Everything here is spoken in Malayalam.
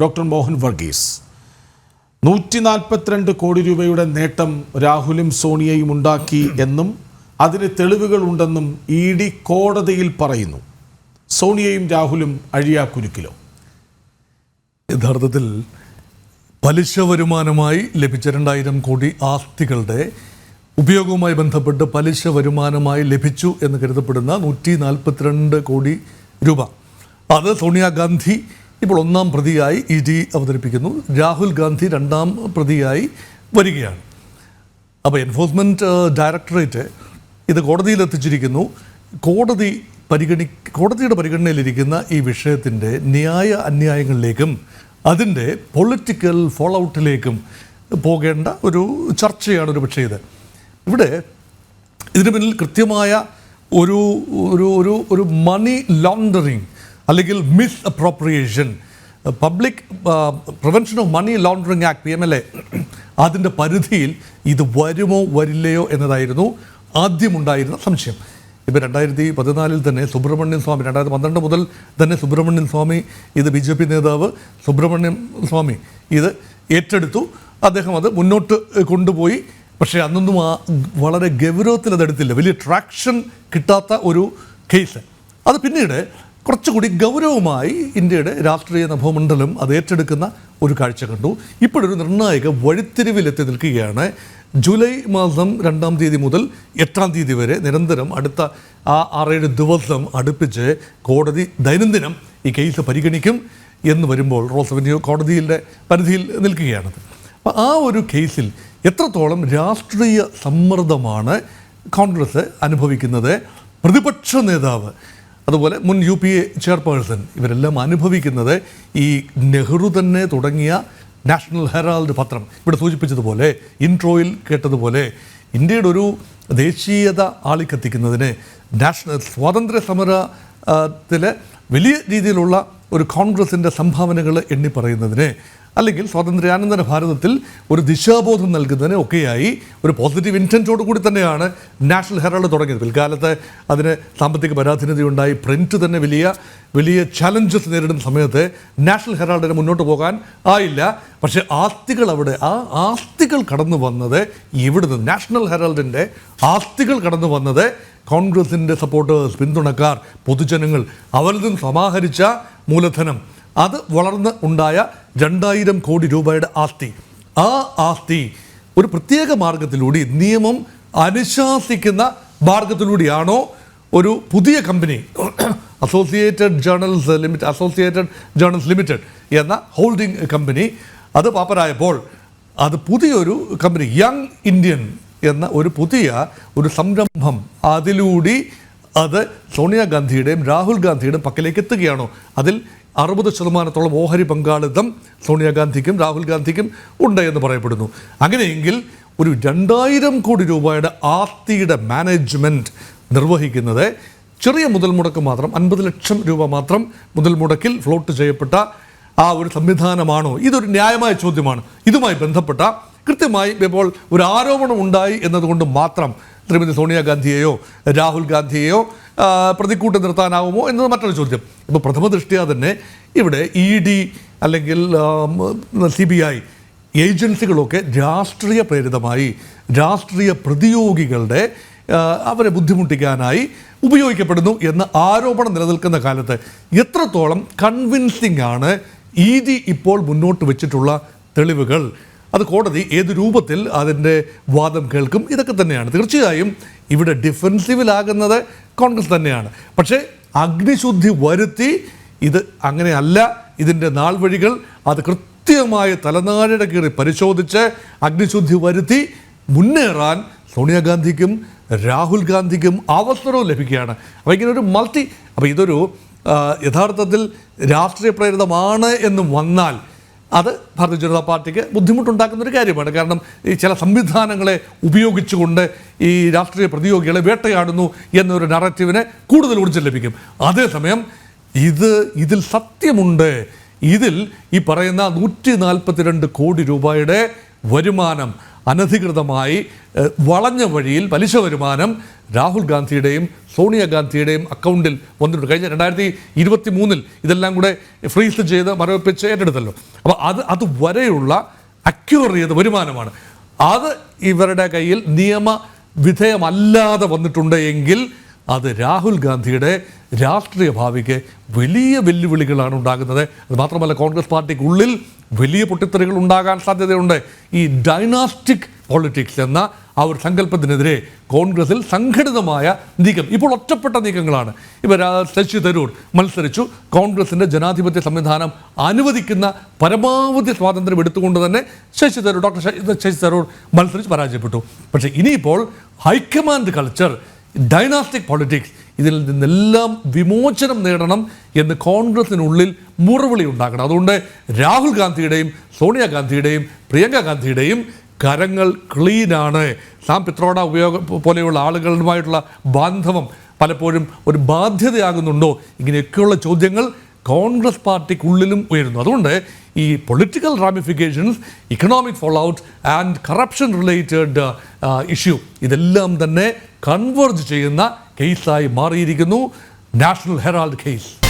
ഡോക്ടർ മോഹൻ വർഗീസ്. നൂറ്റി നാൽപ്പത്തിരണ്ട് കോടി രൂപയുടെ നേട്ടം രാഹുലും സോണിയയും ഉണ്ടാക്കി എന്നും അതിന് തെളിവുകളുണ്ടെന്നും ഇ ഡി കോടതിയിൽ പറയുന്നു. സോണിയയും രാഹുലും അഴിയാക്കുരുക്കിലോ യഥാർത്ഥത്തിൽ പലിശ വരുമാനമായി ലഭിച്ച രണ്ടായിരം കോടി ആസ്തികളുടെ ഉപയോഗവുമായി ബന്ധപ്പെട്ട് പലിശ വരുമാനമായി ലഭിച്ചു എന്ന് കരുതപ്പെടുന്ന നൂറ്റി നാൽപ്പത്തിരണ്ട് കോടി രൂപ. അത് സോണിയാഗാന്ധി ഇപ്പോൾ ഒന്നാം പ്രതിയായി ഇ ഡി അവതരിപ്പിക്കുന്നു. രാഹുൽ ഗാന്ധി രണ്ടാം പ്രതിയായി വരികയാണ്. അപ്പോൾ എൻഫോഴ്സ്മെന്റ് ഡയറക്ടറേറ്റ് ഇത് കോടതിയിൽ എത്തിച്ചിരിക്കുന്നു. കോടതി പരിഗണി കോടതിയുടെ പരിഗണനയിലിരിക്കുന്ന ഈ വിഷയത്തിന്റെ ന്യായ അന്യായങ്ങളിലേക്കും അതിന്റെ പൊളിറ്റിക്കൽ ഫോളോ ഔട്ടിലേക്കും പോകേണ്ട ഒരു ചർച്ചയാണ് ഒരു പക്ഷേ ഇത്. ഇവിടെ ഇതിന് പിന്നിൽ കൃത്യമായ ഒരു ഒരു ഒരു ഒരു മണി ലോണ്ടറിങ് അല്ലെങ്കിൽ misappropriation public prevention of money laundering act P M L A അതിന്റെ പരിധിയിൽ ഇത് വരുമോ വരില്ലയോ എന്നതായിരുന്നു ആദ്യമുണ്ടായിരുന്ന സംശയം. ഇപ്പോൾ രണ്ടായിരത്തി പതിനാലിൽ തന്നെ സുബ്രഹ്മണ്യൻ സ്വാമി രണ്ടായിരത്തി പന്ത്രണ്ട് മുതൽ തന്നെ സുബ്രഹ്മണ്യൻ സ്വാമി ഇത് ബി ജെ പി നേതാവ് സുബ്രഹ്മണ്യൻ സ്വാമി ഇത് ഏറ്റെടുത്തു. അദ്ദേഹം അത് മുന്നോട്ട് കൊണ്ടുപോയി. പക്ഷേ അന്നൊന്നും ആ വളരെ ഗൗരവത്തിൽ അതെടുത്തില്ല. വലിയ ട്രാക്ഷൻ കിട്ടാത്ത ഒരു കേസ് അത് പിന്നീട് കുറച്ചുകൂടി ഗൗരവമായി ഇന്ത്യയുടെ രാഷ്ട്രീയ നഭോമണ്ഡലം അത് ഏറ്റെടുക്കുന്ന ഒരു കാഴ്ച കണ്ടു. ഇപ്പോഴൊരു നിർണായക വഴിത്തിരിവിലെത്തി നിൽക്കുകയാണ്. ജൂലൈ മാസം രണ്ടാം തീയതി മുതൽ എട്ടാം തീയതി വരെ നിരന്തരം അടുത്ത ആ ആറേഴ് ദിവസം അടുപ്പിച്ച് കോടതി ദൈനംദിനം ഈ കേസ് പരിഗണിക്കും എന്ന് വരുമ്പോൾ റോസ് അവന്യൂ കോടതിയിലെ പരിധിയിൽ നിൽക്കുകയാണത് അപ്പോൾ ആ ഒരു കേസിൽ എത്രത്തോളം രാഷ്ട്രീയ സമ്മർദ്ദമാണ് കോൺഗ്രസ് അനുഭവിക്കുന്നത്? പ്രതിപക്ഷ നേതാവ് അതുപോലെ മുൻ യു പി എ ചെയർപേഴ്സൺ ഇവരെല്ലാം അനുഭവിക്കുന്നത് ഈ നെഹ്റു തന്നെ തുടങ്ങിയ നാഷണൽ ഹെറാൾഡ് പത്രം. ഇവിടെ സൂചിപ്പിച്ചതുപോലെ ഇൻട്രോയിൽ കേട്ടതുപോലെ ഇന്ത്യയുടെ ഒരു ദേശീയത ആളിക്കത്തിക്കുന്നതിന് നാഷണൽ സ്വാതന്ത്ര്യ സമരത്തിലെ വലിയ രീതിയിലുള്ള ഒരു കോൺഗ്രസിന്റെ സംഭാവനകൾ എണ്ണി പറയുന്നതിന് അല്ലെങ്കിൽ സ്വാതന്ത്ര്യാനന്തര ഭാരതത്തിൽ ഒരു ദിശാബോധം നൽകുന്നതിന് ഒക്കെയായി ഒരു പോസിറ്റീവ് ഇന്റന്റോട് കൂടി തന്നെയാണ് നാഷണൽ ഹെറാൾഡ് തുടങ്ങിയത്. പിൽക്കാലത്ത് അതിന് സാമ്പത്തിക പരാധീനതയുണ്ടായി. പ്രിന്റ് തന്നെ വലിയ വലിയ ചലഞ്ചസ് നേരിടുന്ന സമയത്ത് നാഷണൽ ഹെറാൾഡിന് മുന്നോട്ട് പോകാൻ ആയില്ല. പക്ഷെ ആസ്തികൾ അവിടെ ആ ആസ്തികൾ കടന്നു വന്നത് ഇവിടുന്ന് നാഷണൽ ഹെറാൾഡിന്റെ ആസ്തികൾ കടന്നു വന്നത് കോൺഗ്രസിന്റെ സപ്പോർട്ടേഴ്സ് പിന്തുണക്കാർ പൊതുജനങ്ങൾ അവരിൽ നിന്ന് സമാഹരിച്ച മൂലധനം അത് വളർന്ന് ഉണ്ടായ രണ്ടായിരം കോടി രൂപയുടെ ആസ്തി. ആ ആസ്തി ഒരു പ്രത്യേക മാർഗത്തിലൂടെ നിയമം അനുശാസിക്കുന്ന മാർഗത്തിലൂടെയാണോ ഒരു പുതിയ company Associated Journals Limited Associated Journals Limited എന്ന ഹോൾഡിംഗ് കമ്പനി അത് പാപ്പരായപ്പോൾ അത് പുതിയൊരു കമ്പനി യങ് ഇന്ത്യൻ എന്ന ഒരു പുതിയ ഒരു സംരംഭം അതിലൂടെ അത് സോണിയാഗാന്ധിയുടെയും രാഹുൽ ഗാന്ധിയുടെയും പക്കലേക്ക് എത്തുകയാണോ അതിൽ അറുപത് ശതമാനത്തോളം ഓഹരി പങ്കാളിത്തം സോണിയാഗാന്ധിക്കും രാഹുൽ ഗാന്ധിക്കും ഉണ്ട് എന്ന് പറയപ്പെടുന്നു. അങ്ങനെയെങ്കിൽ ഒരു രണ്ടായിരം കോടി രൂപയുടെ ആർത്തിയുടെ മാനേജ്മെന്റ് നിർവഹിക്കുന്നത് ചെറിയ മുതൽ മുടക്ക് മാത്രം അൻപത് ലക്ഷം രൂപ മാത്രം മുതൽ മുടക്കിൽ ഫ്ലോട്ട് ചെയ്യപ്പെട്ട ആ ഒരു സംവിധാനമാണോ? ഇതൊരു ന്യായമായ ചോദ്യമാണ്. ഇതുമായി ബന്ധപ്പെട്ട കൃത്യമായി ഇപ്പോൾ ഒരു ആരോപണം ഉണ്ടായി എന്നതുകൊണ്ട് മാത്രം ശ്രീമതി സോണിയാഗാന്ധിയെയോ രാഹുൽ ഗാന്ധിയെയോ പ്രതിക്കൂട്ട് നിർത്താനാവുമോ എന്നത് മറ്റൊരു ചോദ്യം. ഇപ്പോൾ പ്രഥമ ദൃഷ്ടിയാ തന്നെ ഇവിടെ ഇ ഡി അല്ലെങ്കിൽ സി ബി ഐ ഏജൻസികളൊക്കെ രാഷ്ട്രീയ പ്രേരിതമായി രാഷ്ട്രീയ പ്രതിയോഗികളുടെ അവരെ ബുദ്ധിമുട്ടിക്കാനായി ഉപയോഗിക്കപ്പെടുന്നു എന്ന ആരോപണം നിലനിൽക്കുന്ന കാലത്ത് എത്രത്തോളം കൺവിൻസിംഗ് ആണ് ഇ ഡി ഇപ്പോൾ മുന്നോട്ട് വെച്ചിട്ടുള്ള തെളിവുകൾ. അത് കോടതി ഏത് രൂപത്തിൽ അതിന്റെ വാദം കേൾക്കും ഇതൊക്കെ തന്നെയാണ്. തീർച്ചയായും ഇവിടെ ഡിഫെൻസീവിലാകുന്നത് കോൺഗ്രസ് തന്നെയാണ്. പക്ഷേ അഗ്നിശുദ്ധി വരുത്തി ഇത് അങ്ങനെയല്ല ഇതിന്റെ നാൾ വഴികൾ അത് കൃത്യമായി തലനാഴിയുടെ കീറി പരിശോധിച്ച് അഗ്നിശുദ്ധി വരുത്തി മുന്നേറാൻ സോണിയാഗാന്ധിക്കും രാഹുൽ ഗാന്ധിക്കും അവസരവും ലഭിക്കുകയാണ്. അപ്പോൾ ഇങ്ങനെ ഒരു മൾട്ടി അപ്പോൾ ഇതൊരു യഥാർത്ഥത്തിൽ രാഷ്ട്രീയ പ്രേരിതമാണ് എന്ന് വന്നാൽ അത് ഭാരതീയ ജനതാ പാർട്ടിക്ക് ബുദ്ധിമുട്ടുണ്ടാക്കുന്ന ഒരു കാര്യമാണ്. കാരണം ഈ ചില സംവിധാനങ്ങളെ ഉപയോഗിച്ചുകൊണ്ട് ഈ രാഷ്ട്രീയ പ്രതിയോഗികളെ വേട്ടയാടുന്നു എന്നൊരു നറേറ്റീവിന് കൂടുതൽ ഊർജം ലഭിക്കും. അതേസമയം ഇത് ഇതിൽ സത്യമുണ്ട്. ഇതിൽ ഈ പറയുന്ന നൂറ്റി നാൽപ്പത്തിരണ്ട് കോടി രൂപയുടെ വരുമാനം അനധികൃതമായി വളഞ്ഞ വഴിയിൽ പലിശ വരുമാനം രാഹുൽ ഗാന്ധിയുടെയും സോണിയാഗാന്ധിയുടെയും അക്കൗണ്ടിൽ വന്നിട്ടുണ്ട്. കഴിഞ്ഞ രണ്ടായിരത്തി ഇരുപത്തി മൂന്നിൽ ഇതെല്ലാം കൂടെ ഫ്രീസ് ചെയ്ത് മരവിപ്പിച്ച് ഏറ്റെടുത്തല്ലോ. അപ്പോൾ അത് അത് വരെയുള്ള അക്യൂർ ചെയ്ത വരുമാനമാണ്. അത് ഇവരുടെ കയ്യിൽ നിയമ വിധേയമല്ലാതെ വന്നിട്ടുണ്ട് എങ്കിൽ അത് രാഹുൽ ഗാന്ധിയുടെ രാഷ്ട്രീയ ഭാവിക്ക് വലിയ വെല്ലുവിളികളാണ് ഉണ്ടാകുന്നത്. അത് മാത്രമല്ല കോൺഗ്രസ് പാർട്ടിക്കുള്ളിൽ വലിയ പൊട്ടിത്തെറികൾ ഉണ്ടാകാൻ സാധ്യതയുണ്ട്. ഈ ഡൈനാസ്റ്റിക് പോളിറ്റിക്സ് എന്ന ആ ഒരു സങ്കല്പത്തിനെതിരെ കോൺഗ്രസിൽ സംഘടിതമായ നീക്കം. ഇപ്പോൾ ഒറ്റപ്പെട്ട നീക്കങ്ങളാണ്. ഇവർ ശശി തരൂർ മത്സരിച്ചു. കോൺഗ്രസിന്റെ ജനാധിപത്യ സംവിധാനം അനുവദിക്കുന്ന പരമാവധി സ്വാതന്ത്ര്യം എടുത്തുകൊണ്ട് തന്നെ ശശി തരൂർ ഡോക്ടർ ശശി തരൂർ മത്സരിച്ച് പരാജയപ്പെട്ടു. പക്ഷേ ഇനിയിപ്പോൾ ഹൈക്കമാൻഡ് കൾച്ചർ ഡൈനാസ്റ്റിക് പൊളിറ്റിക്സ് ഇതിൽ നിന്നെല്ലാം വിമോചനം നേടണം എന്ന് കോൺഗ്രസിനുള്ളിൽ മുറവിളി ഉണ്ടാക്കണം അതുകൊണ്ട് രാഹുൽ ഗാന്ധിയുടെയും സോണിയാഗാന്ധിയുടെയും പ്രിയങ്ക ഗാന്ധിയുടെയും കരങ്ങൾ ക്ലീനാണ് സാം പിത്രോഡ ഉപയോഗ പോലെയുള്ള ആളുകളുമായിട്ടുള്ള ബാന്ധവം പലപ്പോഴും ഒരു ബാധ്യതയാകുന്നുണ്ടോ? ഇങ്ങനെയൊക്കെയുള്ള ചോദ്യങ്ങൾ കോൺഗ്രസ് പാർട്ടിക്കുള്ളിലും ഉയരുന്നു. അതുകൊണ്ട് ഈ political ramifications economic fallout and corruption related issue ഇതെല്ലാം തന്നെ കൺവേർജ് ചെയ്യുന്ന കേസായി മാറിയിരിക്കുന്നു. National Herald case.